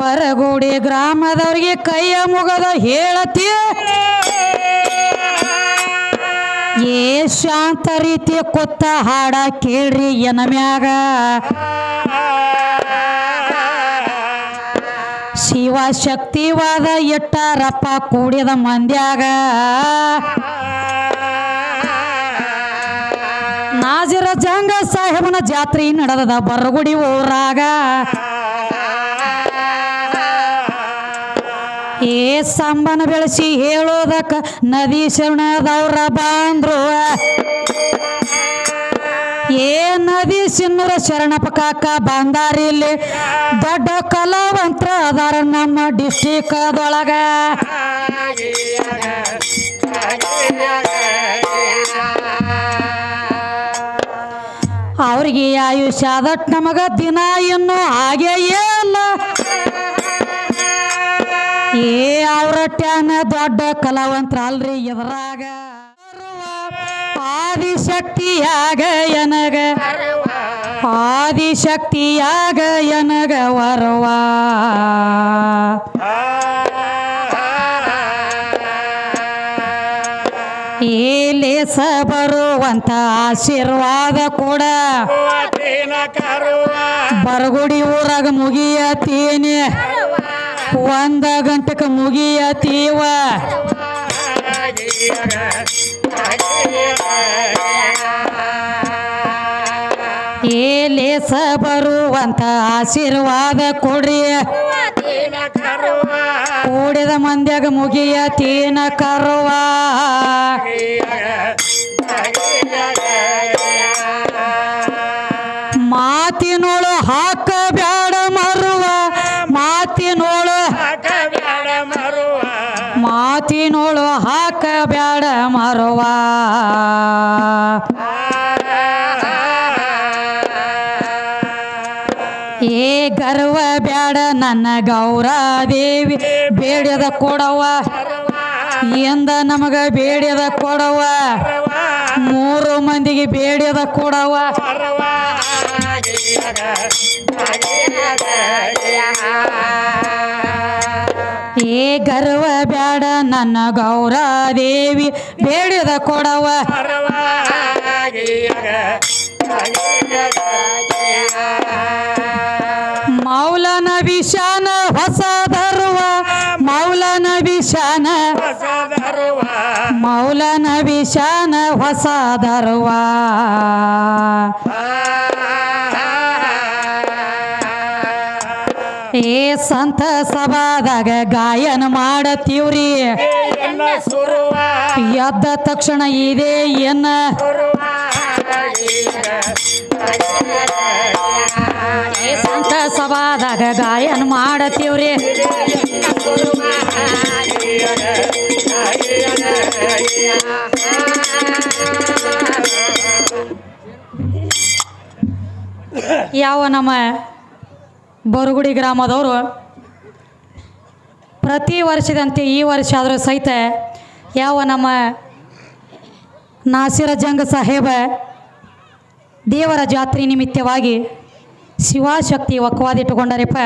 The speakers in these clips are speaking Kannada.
ಬರಗೂಡಿ ಗ್ರಾಮದವ್ರಿಗೆ ಕೈಯ ಮುಗದ ಹೇಳತಿ. ಏ ಶಾಂತ ರೀತಿ ಕೊತ್ತ ಹಾಡ ಕೇಳ್ರಿ ಎನ ಮ್ಯಾಗ. ಶಿವ ಶಕ್ತಿವಾದ ಎಟ್ಟಾರಪ್ಪ ಕೂಡಿದ ಮಂದ್ಯಾಗ. ನಾಜರ ಜಂಗ ಸಾಹೇಬನ ಜಾತ್ರೆ ನಡೆದದ ಬರಗುಡಿ ಊರಾಗ. ಏ ಸಂಬನ ಬೆಳೆಸಿ ಹೇಳೋದಕ್ಕ ನದಿ ಶರಣದವ್ರ ಬಂದ್ರು. ಏ ನದಿ ಸಿನ್ನರ ಶರಣಪ್ಪ ಕಾಕ ಬಂದಾರಿ ಇಲ್ಲಿ. ದೊಡ್ಡ ಕಲಾವಂತ್ರ ಅದಾರ ನಮ್ಮ ಡಿಸ್ಟಿಕ್ದೊಳಗ ಅವ್ರಿಗೆ ಆಯುಷ್ಯ ಅದಟ್ ನಮಗ ದಿನ ಇನ್ನು ಹಾಗೆ ಇಲ್ಲ. ಏ ಅವ್ರಟ್ಯಾನ ದೊಡ್ಡ ಕಲಾವಂತರ ಅಲ್ರಿ ಎದುರಾಗ. ಆದಿಶಕ್ತಿಯಾಗ ಎನಗ. ಆದಿಶಕ್ತಿಯಾಗ ಎನಗ ವರವ. ಏಲೇಸ ಬರುವಂತ ಆಶೀರ್ವಾದ ಕೂಡ. ಬರಗುಡಿ ಊರಾಗ ಮುಗಿಯತೀನಿ. ಒಂದ ಗಂಟೆಗೆ ಮುಗಿಯತೀವ ಏಲೇಸ ಬರುವಂತ ಆಶೀರ್ವಾದ ಕೊಡ್ರಿ. ಕೂಡಿದ ಮಂದ್ಯಾಗ ಮುಗಿಯತೀನ ಕರುವ. ಮಾತಿನೋಳು ಹಾಕ ಗರ್ವ ಬ್ಯಾಡ ನನ್ನ ಗೌರಾದೇವಿ. ಬೇಡ್ಯದ ಕೊಡವ ಎಂದ ನಮಗ ಬೇಡ್ಯದ ಕೊಡವ ಮೂರು ಮಂದಿಗೆ ಬೇಡ್ಯದ ಕೊಡವ ಏ ಗರ್ವ ಬ್ಯಾಡ ನನ್ನ ಗೌರಾದೇವಿ. ಬೇಡ್ಯದ ಕೊಡವ ವಿಷಾನ ಹೊಸ ಧರುವ ಮೌಲನ ವಿಷಾನ ಮೌಲನ ವಿಷಾನ ಹೊಸ ಧರುವ ಏ ಸಂತ ಸಭಾದಾಗ ಗಾಯನ ಮಾಡತೀವ್ರಿ. ಎದ್ದ ತಕ್ಷಣ ಇದೇ ಏ ಸಂತ ಸಭಾದಾಗ ಗಾಯನ ಮಾಡತೀವ್ರಿ. ಯಾವ ನಮ್ಮ ಬರುಗುಡಿ ಗ್ರಾಮದವರು ಪ್ರತಿ ವರ್ಷದಂತೆ ಈ ವರ್ಷ ಆದರೂ ಸಹಿತ ಯಾವ ನಮ್ಮ ನಾಸಿರ ಜಂಗ ಸಾಹೇಬ ದೇವರ ಜಾತ್ರೆ ನಿಮಿತ್ತವಾಗಿ ಶಿವಶಕ್ತಿ ಒಕ್ಕವಾದ ಇಟ್ಟುಕೊಂಡಾರಪ್ಪ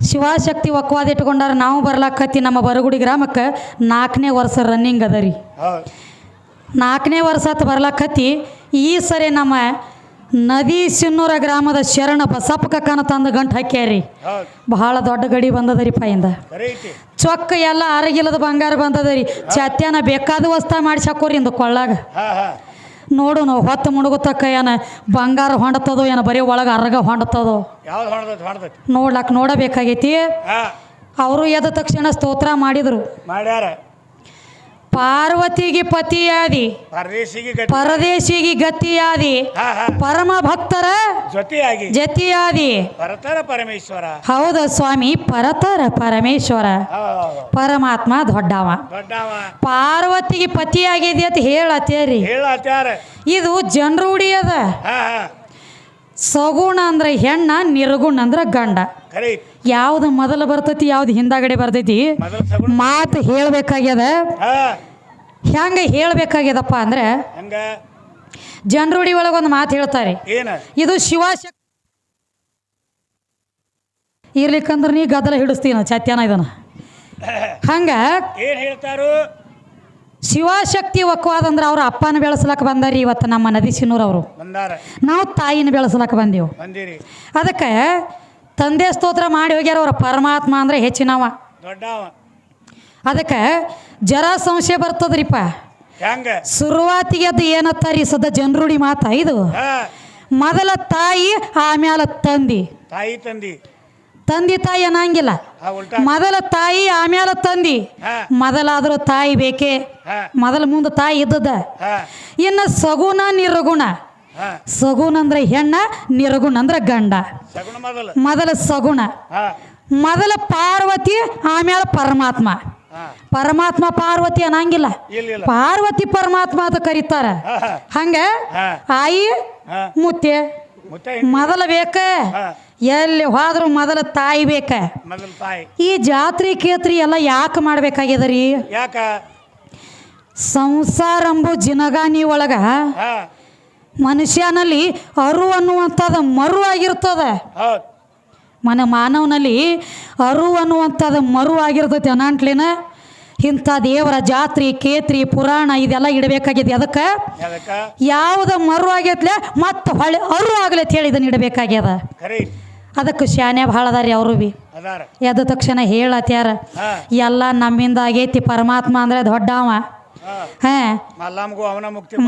ಶಿವಶಕ್ತಿ ಒಕ್ಕವಾದ ಇಟ್ಟುಕೊಂಡಾರ ನಾವು ಬರ್ಲಾಕತ್ತಿ ನಮ್ಮ ಬರಗುಡಿ ಗ್ರಾಮಕ್ಕೆ ನಾಲ್ಕನೇ ವರ್ಷ ರನ್ನಿಂಗ್ ಅದ ರೀ. ನಾಲ್ಕನೇ ವರ್ಷ ಬರ್ಲಾಕತ್ತಿ ಈ ಸರಿ ನಮ್ಮ ನದಿ ಸಿನ್ನೂರ ಗ್ರಾಮದ ಶರಣ ಬಸಪ್ಪ ಕಕ್ಕನ ತಂದು ಗಂಟು ಹಾಕ್ಯಾರಿ ಬಹಳ ದೊಡ್ಡ ಗಡಿ ಬಂದದ ರೀ ಪಾಯಿಂದ ಚೊಕ್ಕ ಎಲ್ಲ ಅರಗಿಲ್ಲದ ಬಂಗಾರ ಬಂದದ ರೀ. ಚಾತ್ಯಾನ ಬೇಕಾದ ವಸ್ತ ಮಾಡಿಸಾಕೋರಿ ಇಂದು ಕೊಳ್ಳಾಗ. ನೋಡು ನಾವು ಹೊತ್ತು ಮುಣಗುತ್ತಕ್ಕ ಏನ? ಬಂಗಾರ ಹೊಂಡತದೋ ಏನ? ಬರೀ ಒಳಗೆ ಅರ್ಗ ಹೊಂಡತದೋ ಯಾವ್ದು ಹೊಣದೈತಿ ಹೊಣದೈತಿ ನೋಡ್ಲಾಕ ನೋಡಬೇಕಾಗೈತಿ? ಅವರು ಎದ್ದ ತಕ್ಷಣ ಸ್ತೋತ್ರ ಮಾಡಿದರು. ಮಾಡ್ಯಾರ. ಪಾರ್ವತಿಗೆ ಪತಿಯಾದಿ. ಪರದೇಶಿಗೆ ಗತಿ. ಪರದೇಶಿಗೆ ಗತಿಯಾದಿ. ಹಾ ಹಾ. ಪರಮ ಭಕ್ತರ ಜೊತೆಯಾಗಿ. ಜತಿಯಾದಿ. ಪರತರ ಪರಮೇಶ್ವರ. ಹೌದ ಸ್ವಾಮಿ ಪರತರ ಪರಮೇಶ್ವರ. ಹೌದು ಪರಮಾತ್ಮ ದೊಡ್ಡವ. ದೊಡ್ಡವ. ಪಾರ್ವತಿಗೆ ಪತಿಯಾಗಿದೆ ಅಂತ ಹೇಳತ್ತೇರಿ. ಹೇಳತ್ತಾರ ಇದು ಜನರು ಹಾ ಹಾ. ಸಗುಣ ಅಂದ್ರೆ ಹೆಣ್ಣ ನಿರ್ಗುಣ ಅಂದ್ರೆ ಗಂಡ. ಯಾವ್ದು ಮೊದಲು ಬರ್ತೈತಿ ಯಾವ್ದು ಹಿಂದಾಗಡೆ ಬರ್ತೈತಿ? ಮಾತು ಹೇಳ್ಬೇಕಾಗ್ಯದ? ಹೆಂಗ ಹೇಳ್ಬೇಕಾಗ್ಯದಪ್ಪ ಅಂದ್ರೆ ಜನರುಡಿ ಒಳಗೆ ಒಂದು ಮಾತು ಹೇಳ್ತಾರೆ. ಇದು ಶಿವಶಕ್ತಿ ಇರ್ಲಿಕ್ಕಂದ್ರೆ ನೀ ಗದ್ದಲ ಹಿಡಿಸ್ತೀನ ಚತ್ಯಾನ ಇದನ್ನ. ಹಂಗ ಏನ್ ಹೇಳ್ತಾರು? ಶಿವಶಕ್ತಿ ಒಕ್ಕವಾದಂದ್ರೆ ಅವ್ರ ಅಪ್ಪನ ಬೆಳೆಸ್ಲಕ್ಕ ಬಂದಾರಿ ಇವತ್ತು ನಮ್ಮ ನದಿ ಸಿನೂರ್ ಅವರು. ನಾವು ತಾಯಿನ ಬೆಳೆಸಲಕ್ಕ ಬಂದೆವು. ಅದಕ್ಕೆ ತಂದೆ ಸ್ತೋತ್ರ ಮಾಡಿ ಹೋಗ್ಯಾರ ಅವ್ರ ಪರಮಾತ್ಮ ಅಂದರೆ ಹೆಚ್ಚಿನವ. ಅದಕ್ಕೆ ಜರ ಸಂಶಯ ಬರ್ತದ್ರಿಪ್ಪ. ಶುರುವಾತಿಗೆ ಅದು ಏನತ್ತಾರಿ ಸದ ಜನರುಡಿ ಮಾತಾ ಇದು. ಮೊದಲ ತಾಯಿ ಆಮ್ಯಾಲ ತಂದಿ. ತಾಯಿ ತಂದಿ. ತಂದಿ ತಾಯಿ ಅನ್ನಂಗಿಲ್ಲ. ಮೊದಲ ತಾಯಿ ಆಮೇಲೆ ತಂದಿ. ಮೊದಲಾದ್ರೂ ತಾಯಿ ಬೇಕೇ? ಮೊದಲ ಮುಂದೆ ತಾಯಿ ಇದ್ದದ? ಇನ್ನು ಸಗುಣ ನಿರ್ಗುಣ. ಸಗುಣ ಅಂದ್ರೆ ಹೆಣ್ಣ ನಿರ್ಗುಣ ಅಂದ್ರೆ ಗಂಡ. ಮೊದಲು. ಸಗುಣ. ಮೊದಲ ಪಾರ್ವತಿ ಆಮೇಲೆ ಪರಮಾತ್ಮ. ಪರಮಾತ್ಮ ಪಾರ್ವತಿ ಅನ್ನಂಗಿಲ್ಲ. ಪಾರ್ವತಿ ಪರಮಾತ್ಮ ಅಂತ ಕರೀತಾರ. ಹಂಗ? ಆಯಿ ಮುತ್ತೆ. ಮೊದಲ ಬೇಕ? ಎಲ್ಲಿ ಹೋದ್ರು ಮೊದಲ ತಾಯಿ ಬೇಕ. ಮೊದಲು ತಾಯಿ. ಈ ಜಾತ್ರೆ ಕೇತ್ರಿ ಎಲ್ಲ ಯಾಕೆ ಮಾಡ್ಬೇಕಾಗ್ಯದ ರೀ ಯಾಕ? ಸಂಸಾರ ಎಂಬು ಜಿನಗಾನಿ ಒಳಗ ಹಾ. ಮನುಷ್ಯನಲ್ಲಿ ಅರು ಅನ್ನುವಂಥದ್ದು ಮರು ಆಗಿರ್ತದ. ಹೌದ್. ಮನ ಮಾನವನಲ್ಲಿ ಅರು ಅನ್ನುವಂಥದ್ದು ಮರು ಆಗಿರ್ತೈತಿ ಅನಾಂಟ್ಲಿನ. ಇಂಥ ದೇವರ ಜಾತ್ರೆ ಕೇತ್ರಿ ಪುರಾಣ ಇದೆಲ್ಲ ಇಡಬೇಕಾಗಿದೆ ಅದಕ್ಕೆ ಯಾವ್ದು ಮರು ಆಗೈತ್ಲೆ ಮತ್ತೆ ಹೊಳೆ ಅರು ಆಗ್ಲತ್ತೇಳಿ ಇದನ್ನ ಇಡಬೇಕಾಗ್ಯದ. ಖರೆ ಅದಕ್ಕೆ ಶಾನೆ ಭಾಳ ಅದಾರಿ ಅವರು ಬಿ. ಎದ್ದ ತಕ್ಷಣ ಹೇಳತ್ಯಾರ ಎಲ್ಲ ನಮ್ಮಿಂದ ಆಗೈತಿ ಪರಮಾತ್ಮ ಅಂದ್ರೆ ದೊಡ್ಡವ.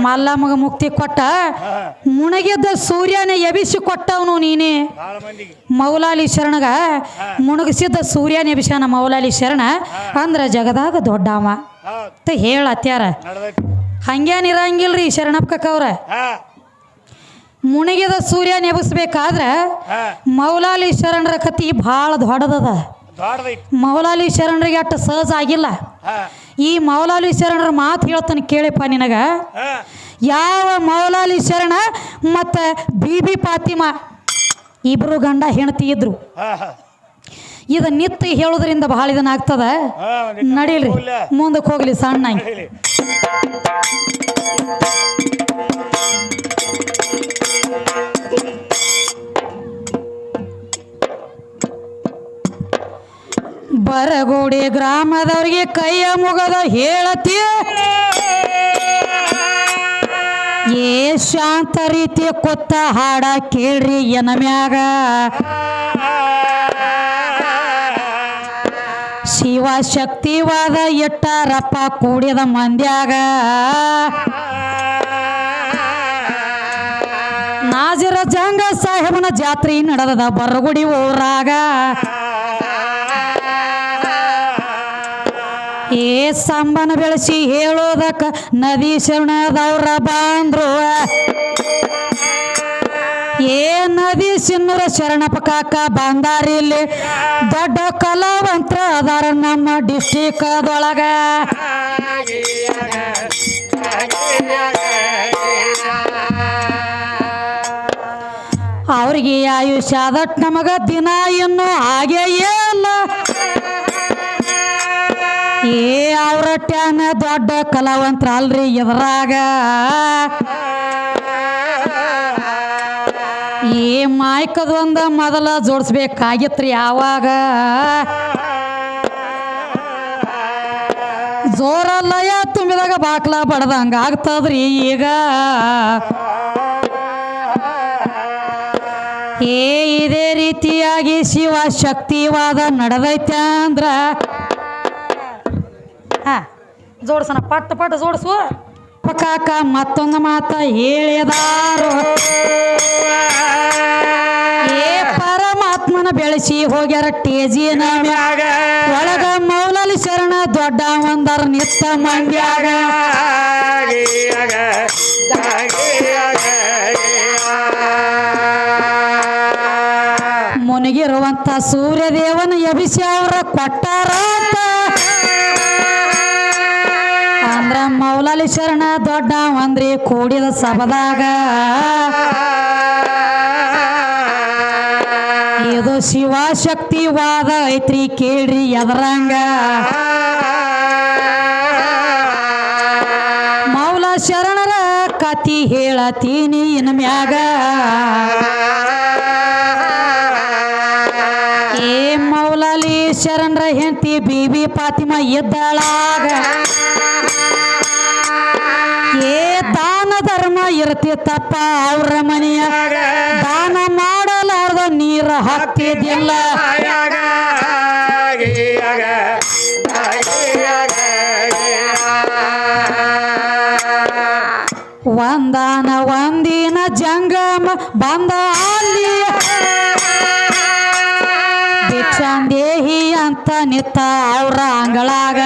ಮಲ್ಲಮ್ಮಗೂ ಮುಕ್ತಿ ಕೊಟ್ಟ. ಮುಣಗಿದ್ದ ಸೂರ್ಯನ ಎಬಿಸಿ ಕೊಟ್ಟವನು ನೀನೇ. ಮೌಲಾಲಿ ಶರಣಗ ಮುಣಗಿಸಿದ್ದ ಸೂರ್ಯನ ಎಬಿಸನ ಮೌಲಾಲಿ ಶರಣ ಅಂದ್ರ ಜಗದಾಗ ದೊಡ್ಡವ. ಹೇಳ ಅಂತ ಹೇಳತ್ಯಾರ. ನಡ್ದೈತಿ. ಹಂಗೇನಿರಂಗಿಲ್ರಿ ಶರಣಪ್ಪಕವ್ರ ಹಾ. ಮುಣಗಿದ ಸೂರ್ಯ ನೆಬಸ್ಬೇಕಾದ್ರೆ ಮೌಲಾಲಿ ಶರಣರ ಕತಿ ಭಾಳ ದೊಡ್ಡದದ. ಮೌಲಾಲಿ ಶರಣರಿಗೆ ಅಷ್ಟು ಸಹಜ ಆಗಿಲ್ಲ. ಈ ಮೌಲಾಲಿ ಶರಣರ ಮಾತು ಹೇಳ್ತಾನೆ ಕೇಳಿಪ್ಪ ನಿನಗ. ಯಾವ ಮೌಲಾಲಿ ಶರಣ ಮತ್ತು ಬೀಬಿ ಪಾತಿಮ ಇಬ್ರು ಗಂಡ ಹೆಂಡತಿ ಇದ್ರು. ಇದು ನಿತ್ಯ ಹೇಳೋದ್ರಿಂದ ಬಹಳ ಇದನ್ನ ಆಗ್ತದ. ನಡೀಲ್ರಿ. ಮುಂದಕ್ಕೆ ಹೋಗ್ಲಿ ಸಣ್ಣ ಬರಗೋಡಿ ಗ್ರಾಮದವ್ರಿಗೆ ಕೈಯ ಮುಗದ ಹೇಳತಿ. ಏ ಶಾಂತ ರೀತಿ ಕೊತ್ತ ಹಾಡ ಕೇಳ್ರಿ ಎನ ಮ್ಯಾಗ. ಶಿವ ಶಕ್ತಿವಾದ ಎಟ್ಟಾರಪ್ಪ ಕೂಡಿದ ಮಂದ್ಯಾಗ. ನಾಜರ ಜಂಗ ಸಾಹೇಬನ ಜಾತ್ರೆ ನಡೆದದ ಬರಗುಡಿ ಊರಾಗ. ಏ ಸಂಬನ ಬೆಳೆಸಿ ಹೇಳೋದಕ್ಕ ನದಿ ಶರಣದವ್ರ ಬಂದ್ರು ಏ ನದಿ ಸಿನ್ನರ ಶರಣಪ್ಪ ಕಾಕ ಬಂದಾರಿಲ್ಲಿ ದೊಡ್ಡ ಕಲಾವಂತ ಅದಾರ ನಮ್ಮ ಡಿಸ್ಟಿಕ್ದೊಳಗ ಅವ್ರಿಗೆ ಆಯುಷ್ಯ ಅದಟ್ ನಮಗ ದಿನ ಇನ್ನು ಹಾಗೆ ಇಲ್ಲ. ಏ, ಅವ್ರ ದೊಡ್ಡ ಕಲಾವಂತರ ಅಲ್ರಿ ಎದುರಾಗ. ಏ, ಮಾಯ್ಕದೊಂದ ಮೊದಲ ಜೋಡಿಸ್ಬೇಕಾಗಿತ್ರಿ ಯಾವಾಗ ಜೋರ ಲಯ ತುಂಬಿದಾಗ ಬಾಕ್ಲ ಬಡ್ದಂಗ ಆಗ್ತದ್ರಿ ಈಗ. ಏ, ಇದೇ ರೀತಿಯಾಗಿ ಶಿವ ಶಕ್ತಿವಾದ ನಡೆದೈತೆ ಅಂದ್ರ ಹಾ. ಜೋಡ್ಸನ ಪಟ್ಟ ಪಟ್ಟ ಜೋಡಿಸು. ಕಾಕ ಮತ್ತೊಂದು ಮಾತ ಹೇಳಿದಾರು. ಏ ಪರಮಾತ್ಮನ ಬೆಳೆಸಿ ಹೋಗ್ಯಾರ ಟೇಜಿನ ಮ್ಯಾಗ ಒಳಗ ಮೌಲಲಿ ಶರಣ ದೊಡ್ಡ ಒಂದರ ನಿತ್ತ ಮಂಡ್ಯಾಗ. ಮುನಿಗಿರುವಂತ ಸೂರ್ಯದೇವನ ಎಬಿಸಿ ಅವ್ರ ಕೊಟ್ಟಾರ ಮೌಲಾಲಿ ಶರಣ ದೊಡ್ಡ ಅಂದ್ರಿ ಕೂಡಿದ ಸಭದಾಗ. ಇದು ಶಿವಶಕ್ತಿವಾದ ಐತ್ರಿ ಕೇಳ್ರಿ ಎದರಂಗ. ಮೌಲ ಶರಣರ ಕತಿ ಹೇಳತೀನಿ ಇನ್ ಮ್ಯಾಗ. ಏ ಶರಣರ ಹೆಂಡತಿ ಬಿ ಬಿ ಪಾತಿಮ ಏ ಧರ್ಮ ತಪ್ಪ ಅವ್ರ ಮನೆಯ ದಾನ ಮಾಡಲಾರ್ದ ನೀರ ಹತ್ತಿದಿಲ್ಲ ಒಂದಾನ ಒಂದಿನ ಜಂಗಮ ಬಂದ ಅಲ್ಲಿ ಭಿಕ್ಷಾಂದೇಹಿ ಅಂತ ನಿತ್ತ ಅವ್ರ ಅಂಗಳಾಗ.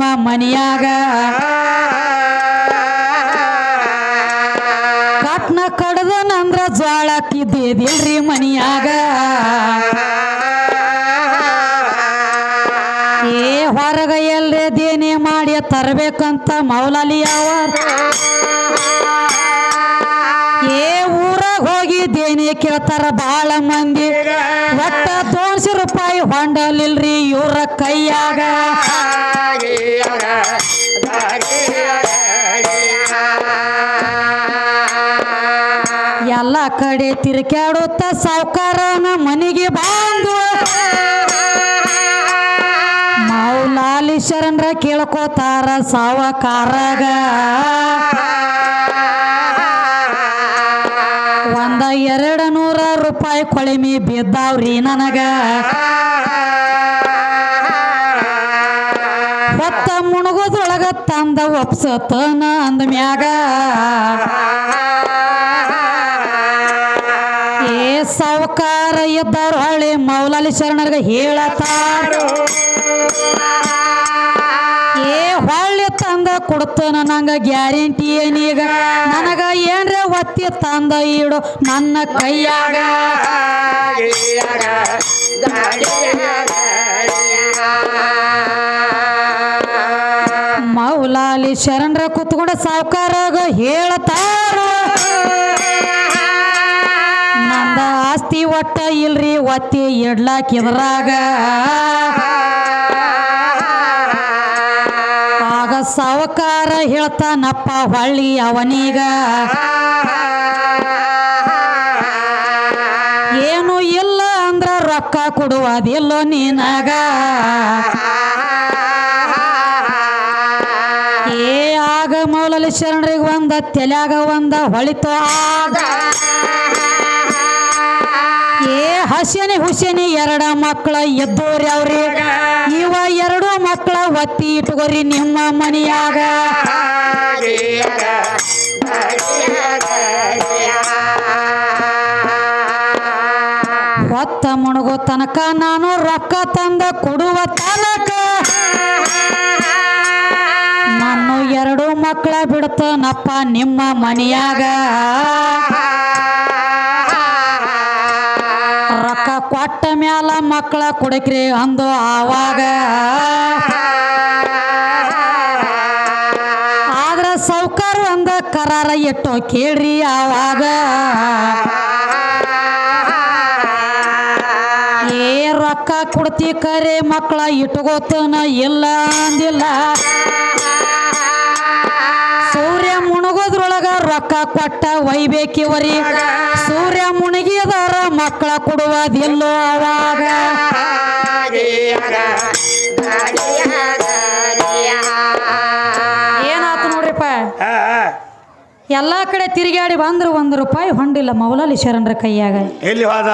ನಿಮ್ಮ ಮನೆಯಾಗ ಕಟ್ನ ಕಡ್ದನಂದ್ರ ಜ್ವಾಳ ತಿದ್ದಿದಿಲ್ರಿ ಮನೆಯಾಗ. ಏ ಹೊರಗ ಎಲ್ರಿ ದೇನೆ ಮಾಡಿ ತರಬೇಕಂತ ಮೌಲಲಿ ಅವರ್ ಏ ಊರಾಗ ಹೋಗಿ ದೇನೆ ಕೇಳ್ತಾರ ಬಾಳ ಮಂದಿ. ಒಟ್ಟ ದೋನ್ಸಿ ರೂಪಾಯಿ ಹೊಂಡಲಿಲ್ರಿ ಇವ್ರ ಕೈಯಾಗ. ಕಡೆ ತಿರ್ಕ್ಯಾಡುತ್ತ ಸಾವುಕಾರನ ಮನೆಗೆ ಬಂದು. ನಾವು ಶರಣರ ಕೇಳ್ಕೋತಾರ ಸಾವಕಾರಾಗ. ಒಂದ ಎರಡು ನೂರ ರೂಪಾಯಿ ಕೊಳಿಮಿ ಬಿದ್ದಾವ್ರಿ ನನಗ. ಹೊತ್ತ ಮುಣಗೋದ್ರೊಳಗ ತಂದ ಒಪ್ಸತನ ಅಂದ ಮ್ಯಾಗ. ಶರಣರ್ಗ ಹೇಳತಾರ. ಏ ಹೊಳ್ಳಿ ತಂದ ಕೊಡ್ತಾನ ನಂಗ ಗ್ಯಾರಂಟಿ ಏನೀಗ ನನಗ ಏನ್ರ ಒತ್ತಿ ತಂದ ಇಡು ನನ್ನ ಕೈಯಾಗ. ಮೌಲಾಲಿ ಶರಣರ ಕೂತ್ಕೊಂಡ ಸಾವುಕಾರಾಗ ಹೇಳತಾರ. ಆಸ್ತಿ ಒಟ್ಟ ಇಲ್ರಿ, ಒತ್ತಿ ಇಡ್ಲಾಕಿದ್ರಾಗ ಆಗ ಸಾವಕಾರ ಹೇಳ್ತಾನಪ್ಪ ಹೊಳ್ಳಿ ಅವನೀಗ. ಏನು ಇಲ್ಲ ಅಂದ್ರ ರೊಕ್ಕ ಕೊಡುವುದಿಲ್ಲೋ ನೀನಾಗ. ಏ ಆಗ ಮೌಲಲಿ ಶರಣರಿಗೆ ಒಂದ ತೆಲ್ಯಾಗ ಒಂದ ಹೊಳಿತು ಆಗ. ಏ ಹುಸಿನಿ ಹುಸನಿ ಎರಡ ಮಕ್ಕಳ ಎದ್ದೋರಿ ಅವ್ರಿ ಇವ ಎರಡು ಮಕ್ಕಳ ಒತ್ತಿ ಇಟ್ಕೋರಿ ನಿಮ್ಮ ಮನೆಯಾಗ. ಹೊತ್ತ ಮುಣಗೋ ತನಕ ನಾನು ರೊಕ್ಕ ತಂದ ಕೊಡುವ ತನಕ. ನಾನು ಎರಡು ಮಕ್ಕಳ ಬಿಡ್ತನಪ್ಪ ನಿಮ್ಮ ಮನೆಯಾಗ. ಮಕ್ಕಳ ಕೊಡಕ್ರಿ ಅಂದು ಆವಾಗ. ಆದ್ರ ಸೌಕಾರ ಅಂದ ಕರಾರ ಇಟ್ಟು ಕೇಳ್ರಿ ಆವಾಗ. ಏ ರೊಕ್ಕ ಕೊಡ್ತಿ ಕರೆ ಮಕ್ಕಳ ಇಟ್ಕೋತನ ಇಲ್ಲ ಅಂದಿಲ್ಲ. ರೊಕ್ಕ ಕೊಟ್ಟ ಒಯ್ಬೇಕಿವರಿ ಸೂರ್ಯ ಮುಣಗಿದಾರ ಮಕ್ಕಳ ಕೊಡುವುದಿಲ್ಲೋ ಅವಾಗ ಏನಾತು ನೋಡ್ರಿಪ್ಪ? ಎಲ್ಲಾ ಕಡೆ ತಿರುಗಾಡಿ ಬಂದ್ರು ಒಂದು ರೂಪಾಯಿ ಹೊಂಡಿಲ್ಲ ಮೌಲಾಲಿ ಶರಣರ ಕೈಯಾಗ. ಎಲ್ಲಿ ಹೋದ?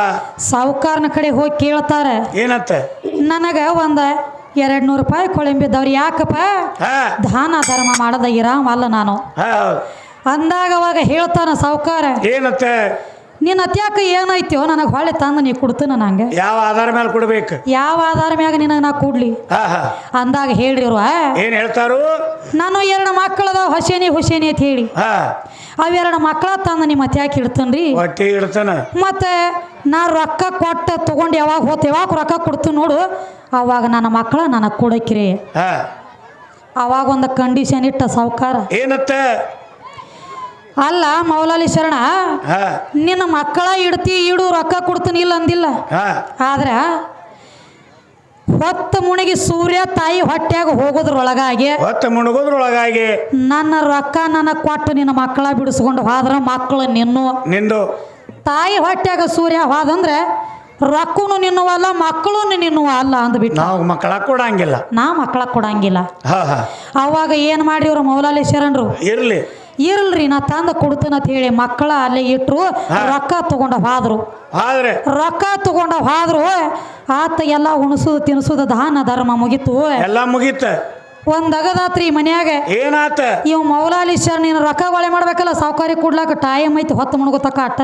ಸಾವುಕಾರನ ಕಡೆ ಹೋಗಿ ಕೇಳ್ತಾರ. ಏನಂತ? ನನಗ ಒಂದ ಎರಡ್ ನೂರು ರೂಪಾಯಿ ಕೊಳಂಬಿದ್ದವ್ರು ಯಾಕಪ್ಪ? ದಾನ ಧರ್ಮ ಮಾಡದ ಇರಾಮಲ್ಲ ನಾನು. ಹಾ ಹೌದು. ಅಂದಾಗ ಅವಾಗ ಹೇಳ್ತಾನ ಸಾವುಕಾರ ಏನತ್ತೆ? ನಿನ್ನ ಅತ್ಯಾಕ ಏನೈತಿಯೋ ನನಗೆ ಹೊಳೆ ತಂದು ನೀ ಕೊಡ್ತೀನ ನಂಗೆ. ಯಾವ ಆಧಾರ ಮೇಲೆ ಕೊಡ್ಬೇಕು? ಯಾವ ಆಧಾರ ಮ್ಯಾಗ ನಿನಗೆ ನಾ ಕೊಡ್ಲಿ? ಅಂದಾಗ ಹೇಳಿರುವ ಏನ್ ಹೇಳ್ತಾರು? ನಾನು ಎರಡು ಮಕ್ಕಳದ ಹೊಸೇನಿ ಹುಸೇನಿ ಅಂತ ಹೇಳಿ. ಅವೆರಡು ಮಕ್ಕಳ ತಂದು ನಿಮ್ಮ ಅತ್ಯಾಕ ಇಡ್ತನ್ರಿ. ಇಡ್ತಾನ? ಮತ್ತೆ ನಾ ರೊಕ್ಕ ಕೊಟ್ಟು ತೊಗೊಂಡು ಯಾವಾಗ ಹೋತ್ ಯಾವಾಗ ರೊಕ್ಕ ಕೊಡ್ತೀನಿ ನೋಡು. ಅವಾಗ ನನ್ನ ಮಕ್ಕಳ ನನಗೆ ಕೊಡಕ್ರಿ. ಅವಾಗ ಒಂದು ಕಂಡೀಷನ್ ಇಟ್ಟ ಸಾವುಕಾರ ಏನಂತ ಅಲ್ಲ ಮೌಲಾಲಿ ಶರಣ ನಿನ್ನ ಮಕ್ಕಳ ಇಡ್ತಿ ಇಡು ರೊಕ್ಕ ಕೊಡ್ತೀನಿ ಇಲ್ಲ ಅಂದಿಲ್ಲ. ಆದ್ರ ಹೊತ್ತು ಮುಣಗಿ ಸೂರ್ಯ ತಾಯಿ ಹೊಟ್ಯಾಗ ಹೋಗೋದ್ರೊಳಗಾಗಿ ಹೊತ್ತ ಮುಣಗೋದ್ರೊಳಗಾಗಿ ನನ್ನ ರೊಕ್ಕ ನನ್ನ ಕೊಟ್ಟು ನಿನ್ನ ಮಕ್ಕಳ ಬಿಡಿಸ್ಕೊಂಡು ಹೋದ್ರ ಮಕ್ಕಳು ನಿನ್ನು. ನಿಂದು. ತಾಯಿ ಹೊಟ್ಯಾಗ ಸೂರ್ಯ ಹೋದಂದ್ರೆ ರೊಕ್ಕನು ನಿನ್ನುವಲ್ಲ ಮಕ್ಕಳು ನಿನ್ನುವ ಅಲ್ಲ ಅಂದ್ಬಿಟ್ಟು ನಾವು ಮಕ್ಕಳ ಕೊಡಂಗಿಲ್ಲ. ನಾ ಮಕ್ಕಳ ಕೊಡಂಗಿಲ್ಲ. ಅವಾಗ ಏನು ಮಾಡಿ ಇವ್ರು ಮೌಲಾಲಿ ಶರಣರು? ಇರ್ಲಿ. ಇರಲ್ರಿ ನಾ ತಂದ ಕೊಡ್ತೀನಂತ ಹೇಳಿ ಮಕ್ಕಳ ಅಲ್ಲೇ ಇಟ್ಟರು ರೊಕ್ಕ ತಗೊಂಡ ಹೋದ್ರು. ಆದ್ರೆ? ರೊಕ್ಕ ತಗೊಂಡ ಹಾದ್ರು ಆತ ಎಲ್ಲ ಉಣಸುದು ತಿನ್ಸುದು ದಾನ ಧರ್ಮ ಮುಗಿತು. ಎಲ್ಲ ಮುಗೀತ. ಒಂದ್ ಅಗದಾತ್ರಿ ಮನ್ಯಾಗ. ಏನಾತ? ಇವ್ ಮೌಲಾಲಿ ಶರಣ ನೀನು ರೊಕ್ಕ ಒಳೆ ಮಾಡ್ಬೇಕಲ್ಲ ಸಾವುಕಾರಿ ಕೊಡ್ಲಾಕ ಟೈಮ್ ಐತಿ ಹೊತ್ತು ಮುಣಗುತ್ತಕ್ಕ ಅಟ್ಟ.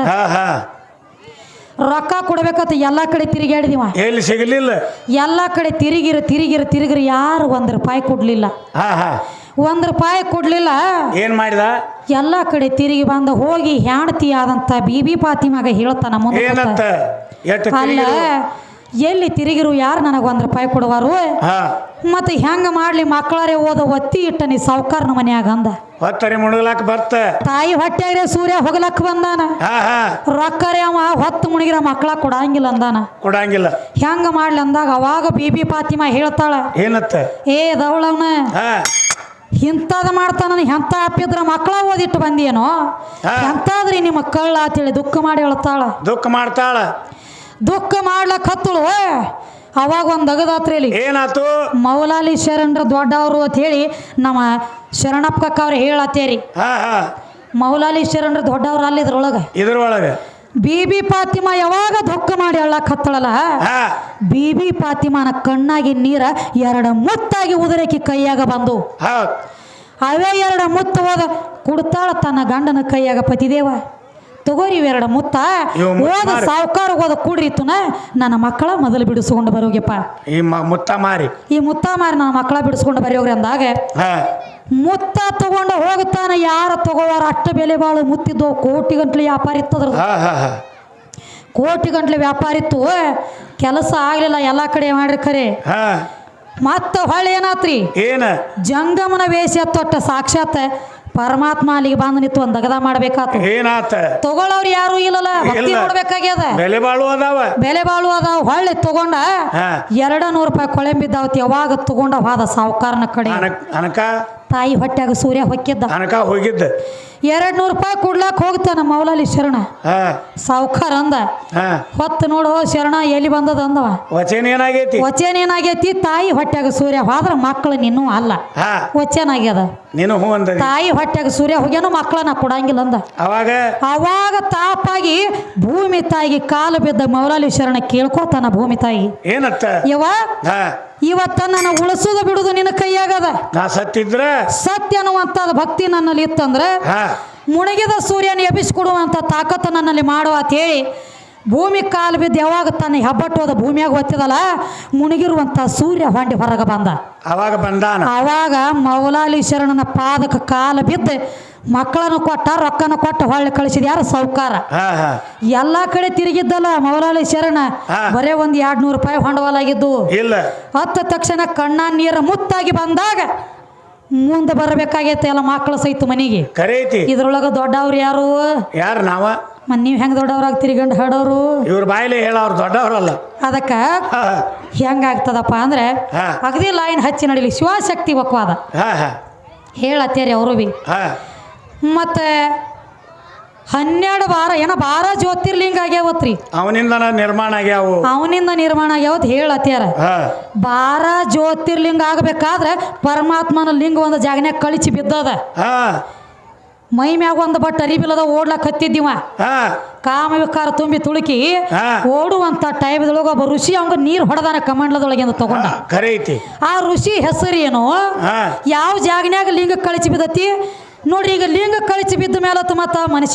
ರೊಕ್ಕ ಕೊಡ್ಬೇಕಂತ ಎಲ್ಲ ಕಡೆ ತಿರುಗಾಡಿದಿವ ಎಲ್ಲಿ ಸಿಗಲಿಲ್ಲ? ಎಲ್ಲ ಕಡೆ ತಿರುಗಿರ ತಿರುಗಿರ ತಿರುಗಿರ ಯಾರು ಒಂದ್ ರೂಪಾಯಿ ಕೊಡ್ಲಿಲ್ಲ. ಒಂದ್ ರೂಪಾಯಿ ಕೊಡ್ಲಿಲ್ಲ. ಏನ್ ಮಾಡಿದ? ಎಲ್ಲ ಕಡೆ ತಿರುಗಿ ಬಂದ ಹೋಗಿ ಹೆಣ್ತಿ ಆದಂತ ಬೀಬಿ ಪಾತಿಮಾಗ ಹೇಳ್ತಾನ ಮುಂದೆ ಏನಂತ? ಎಷ್ಟು ಅಲ್ಲ ಎಲ್ಲಿ ತಿರುಗಿರು ಯಾರು ನನಗೆ ಒಂದ್ ರೂಪಾಯಿ ಕೊಡುವಾರು? ಹಾ. ಮತ್ತೆ ಹೆಂಗ ಮಾಡ್ಲಿ ಮಕ್ಕಳರೇ ಓದ ಒತ್ತಿ ಇಟ್ಟ ನೀ ಸಾವುಕಾರನ ಮನ್ಯಾಗ ಅಂದ. ಹೊತ್ತರಿ ಮುಣಗ್ಲಾಕ ಬರ್ತ. ತಾಯಿ ಹೊಟ್ಟೆಗ್ರೆ ಸೂರ್ಯ ಹೋಗ್ಲಕ್ ಬಂದಾನ. ಹಾ ಹಾ. ರೊಕ್ಕರೇ ಅವ ಹೊತ್ತು ಮುಣಗಿರ ಮಕ್ಕಳ ಕೊಡಂಗಿಲ್ಲ ಅಂದಾನ. ಕೊಡಂಗಿಲ್ಲ. ಹೆಂಗ ಮಾಡ್ಲಿ ಅಂದಾಗ ಅವಾಗ ಬೀಬಿ ಪಾತಿಮಾ ಹೇಳ್ತಾಳ. ಏನತ್ತ ಏ ದವಳವನ ಹಾ. ಇಂಥದ್ ಮಾಡ್ತಾನ ಎಂತ ಅಪ್ಪಿದ್ರ ಮಕ್ಕಳ ಓದಿಟ್ಟು ಬಂದೇನೋ. ಎಂತಾದ್ರಿ ನಿಮ್ಮ ಕಳ್ಳ ಅಂತೇಳಿ ದುಃಖ ಮಾಡಿ ಹೇಳ್ತಾಳ. ದುಃಖ ಮಾಡ್ತಾಳ. ದುಃಖ ಮಾಡ್ಲಕ್ ಹತ್ತಳು ಅವಾಗ ಒಂದು ಅಗದಾತ್ರಿ ಇಲ್ಲಿ ಏನಾತು? ಮೌಲಾಲಿ ಶರಣರ ದೊಡ್ಡವರು ಅಂತ ಹೇಳಿ ನಮ್ಮ ಶರಣಪ್ಪ ಅವ್ರು ಹೇಳತ್ತೇರಿ ಮೌಲಾಲಿ ಶರಣರ ದೊಡ್ಡವ್ರು ಅಲ್ಲಿ ಇದ್ರೊಳಗೆ ಇದ್ರೊಳಗ. ಬೀಬಿ ಪಾತಿಮಾ ಯಾವಾಗ ದುಃಖ ಮಾಡಿ ಹೇಳಕ್ ಹತ್ತಳಲ್ಲ? ಬೀಬಿ ಪಾತಿಮಾನ ಕಣ್ಣಾಗಿ ನೀರ ಎರಡು ಮುತ್ತಾಗಿ ಉದುರಕಿ ಕೈಯಾಗ ಬಂದು. ಅವೇ ಎರಡು ಮುತ್ತು ಹೋದ ಕುಡ್ತಾಳ ತನ್ನ ಗಂಡನ ಕೈಯಾಗ ಪತಿದೇವ. ತಗೋರಿ ಇವೆರಡು ಮುತ್ತ. ಹೋದ ಸಾವುಕಾರ ಓದ ಕೂಡ್ರಿತುನ ನನ್ನ ಮಕ್ಕಳ ಮೊದಲು ಬಿಡಿಸ್ಕೊಂಡು ಬರೋಗ್ಯಪ್ಪ ಈ ಮ- ಮುತ್ತ ಮಾರಿ. ಈ ಮುತ್ತ ಮಾರಿ ನನ್ನ ಮಕ್ಕಳ ಬಿಡಿಸ್ಕೊಂಡು ಬರೋಗ್ರಿ ಅಂದಾಗ ಹಾ. ಮುತ್ತ ತಗೊಂಡು ಹೋಗುತ್ತಾನ ಯಾರ ತಗೋವಾರ ಅಷ್ಟ ಬೆಲೆ ಬಾಳು ಮುತ್ತಿದ್ದು ಕೋಟಿ ಗಂಟ್ಲೆ ವ್ಯಾಪಾರ ಇತ್ತದ್ರ ಹಾ ಹಾ ಹಾ. ಕೋಟಿ ಗಂಟ್ಲೆ ವ್ಯಾಪಾರ ಇತ್ತು. ಕೆಲಸ ಆಗ್ಲಿಲ್ಲ ಎಲ್ಲ ಕಡೆ ಮಾಡ್ರಿ ಖರೆ. ಹಾ. ಮತ್ತ ಹೊಳ್ಳಿ ಏನಾತ್ರಿ? ಏನ? ಜಂಗಮನ ವೇಷ ತೊಟ್ಟ ಸಾಕ್ಷಾತ್ ಪರಮಾತ್ಮ ಅಲ್ಲಿಗೆ ಬಂದು ನಿಂತು ಒಂದು ದಗದ ಮಾಡ್ಬೇಕಾತು. ಏನಾತ? ತಗೊಳ್ಳೋರು ಯಾರು ಇಲ್ಲಲ್ಲ ಭಕ್ತಿ ಇಲ್ಲ. ನೋಡ್ಬೇಕಾಗ್ಯದ. ಬೆಲೆ ಬಾಳು ಅದಾವ. ಬೆಲೆ ಬಾಳು ಅದಾವ ಹೊಳ್ಳಿ ತಗೊಂಡ ಎರಡ ನೂರು ರೂಪಾಯಿ ಕೊಳೆಂಬಿದ್ದಾವತಿ ಯಾವಾಗ ತಗೊಂಡ ಹೋದ ಸಾವುಕಾರನ ಕಡೆ. ಅನಕ ತಾಯಿ ಹೊಟ್ಟೆಗ ಸೂರ್ಯ ಹೊಕ್ಕಿದ್ದ. ತನಕ ಹೋಗಿದ್ದ. ಎರಡ್ ನೂರು ರೂಪಾಯಿ ಕೊಡ್ಲಾಕ್ ಹೋಗ್ತಾನ ಮೌಲಾಲಿ ಶರಣ. ಹಾ. ಸಾವುಕಾರ ಅಂದ. ಹಾ. ಹೊತ್ತು ನೋಡು ಶರಣ ಎಲ್ಲಿ ಬಂದದ ಅಂದವ? ವಚನ ಏನಾಗೈತಿ? ವಚನ ಏನಾಗೈತಿ? ತಾಯಿ ಹೊಟ್ಟೆಗ ಸೂರ್ಯ ಹೋದ್ರ ಮಕ್ಕಳು ನಿನ್ನೂ ಅಲ್ಲ. ಹಾ. ವಚನ ಆಗ್ಯದ. ನೀನು ಹೂ ಅಂದ ತಾಯಿ ಹೊಟ್ಯಾಗ ಸೂರ್ಯ ಹೋಗ್ಯಾನು ಮಕ್ಕಳನ್ನ ಕೊಡಂಗಿಲ್ಲ ಅಂದ. ಅವಾಗ? ಅವಾಗ ತಾಪಾಗಿ ಭೂಮಿ ತಾಯಿಗೆ ಕಾಲು ಬಿದ್ದ ಮೌಲಾಲಿ ಶರಣ ಕೇಳ್ಕೋತಾನ ಭೂಮಿ ತಾಯಿ. ಏನತ್ತ ಯವ ಹಾ. ಇವತ್ತ ನನ್ನ ಉಳಿಸೋದು ಬಿಡುದು ನಿನ್ನ ಕೈಯಾಗದ. ನಾ ಸತ್ತಿದ್ರೆ? ಸತ್ಯ ಅನ್ನುವಂಥದ್ದು ಭಕ್ತಿ ನನ್ನಲ್ಲಿ ಇತ್ತಂದ್ರೆ ಮುಣಗಿದ ಸೂರ್ಯನ ಎಬ್ಬಿಸಿಕೊಡುವಂಥ ತಾಕತ್ತು ನನ್ನಲ್ಲಿ ಮಾಡುವ ಅಂತ ಹೇಳಿ ಭೂಮಿ ಕಾಲು ಬಿದ್ದು ಯಾವಾಗ ತನ್ನ ಹೆಬ್ಬಟ್ಟೋದ ಭೂಮಿಯಾಗ ಒತ್ತಿದಲ್ಲ ಮುಣಗಿರುವಂಥ ಸೂರ್ಯ ಹೊಂಡಿ ಹೊರಗೆ ಬಂದ. ಅವಾಗ ಬಂದಾನ? ಅವಾಗ ಮೌಲಾಲಿ ಶರಣನ ಪಾದಕ ಕಾಲು ಬಿದ್ದು ಮಕ್ಕಳನ್ನು ಕೊಟ್ಟ ರೊಕ್ಕನ ಕೊಟ್ಟ ಹೊಳ್ಳಿ ಕಳಿಸಿದ ಯಾರು? ಸೌಕಾರ. ಎಲ್ಲಾ ಕಡೆ ತಿರುಗಿದ್ದಲ್ಲ ಮೌಲಾಲಿ ಶರಣ. ಬರೇ ಒಂದ್ ಎರಡ್ ನೂರು ರೂಪಾಯಿ ಹೊಂಡವಾಲ ಆಗಿದ್ದು ಇಲ್ಲ. ಹತ್ತ ತಕ್ಷಣ ಕಣ್ಣ ನೀರ ಮುತ್ತಾಗಿ ಬಂದಾಗ ಮುಂದೆ ಬರಬೇಕಾಗೈತೆ ಎಲ್ಲ ಮಕ್ಕಳು ಸಹಿತ ಮನೆಗೆ. ಇದ್ರೊಳಗ ದೊಡ್ಡವ್ರು ಯಾರು? ಯಾರು ನಾವ? ನೀವ್ ನೀವು ಹೆಂಗೆ ದೊಡ್ಡವ್ರಾಗ್ತೀರಿ ಗಂಡು ಹಾಡೋರು? ಇವ್ರ ಬಾಯಿಲೆ ಹೇಳೋರು ದೊಡ್ಡವರಲ್ಲ. ಅದಕ್ಕೆ ಹೆಂಗಾಗ್ತದಪ್ಪ ಅಂದ್ರೆ. ಅಗದಿ ಲೈನ್ ಹಚ್ಚಿ ನಡೀಲಿ. ಶಿವಶಕ್ತಿ ಒಕ್ವಾದ ಹೇಳತ್ತೇರಿ ಅವರು ಬಿ. ಮತ್ತು ಹನ್ನೆರಡು ಬಾರ ಏನೋ ಬಾರ ಜ್ಯೋತಿರ್ಲಿಂಗ ಆಗ್ಯಾವತ್ರಿ. ಅವನಿಂದ ನಿರ್ಮಾಣ ಆಗ್ಯಾವ. ಅವನಿಂದ ನಿರ್ಮಾಣ ಆಗ್ಯಾವತ್ ಹೇಳತ್ಯಾರ ಬಾರ ಜ್ಯೋತಿರ್ಲಿಂಗ ಆಗಬೇಕಾದ್ರೆ ಪರಮಾತ್ಮನ ಲಿಂಗ ಒಂದು ಜಾಗನ್ಯಾಗ ಕಳಿಸಿ ಬಿದ್ದದ. ಮೈ ಮ್ಯಾಗ ಒಂದು ಬಟ್ ಅರಿಬಿಲ್ಲದ ಓಡ್ಲಕ್ ಹತ್ತಿದ್ದೀವ. ಕಾಮ ವಿಕಾರ ತುಂಬಿ ತುಳುಕಿ. ಓಡುವಂತ ಟೈಮ್ದೊಳಗೆ ಒಬ್ಬ ಋಷಿ ಅವಂಗ ನೀರು ಹೊಡೆದಾನ ಕಮಂಡ್ಲದೊಳಗೆ ತಗೊಂಡ. ಆ ಋಷಿ ಹೆಸರು ಏನು ಹಾ. ಯಾವ ಜಾಗನ್ಯಾಗ ಲಿಂಗ ಕಳಿಸಿ ಬಿದ್ದತಿ? ನೋಡ್ರಿ ಈಗ ಲಿಂಗ ಕಳಚಿ ಬಿದ್ದ ಮೇಲೆ ಮತ್ತ ಮನುಷ್ಯ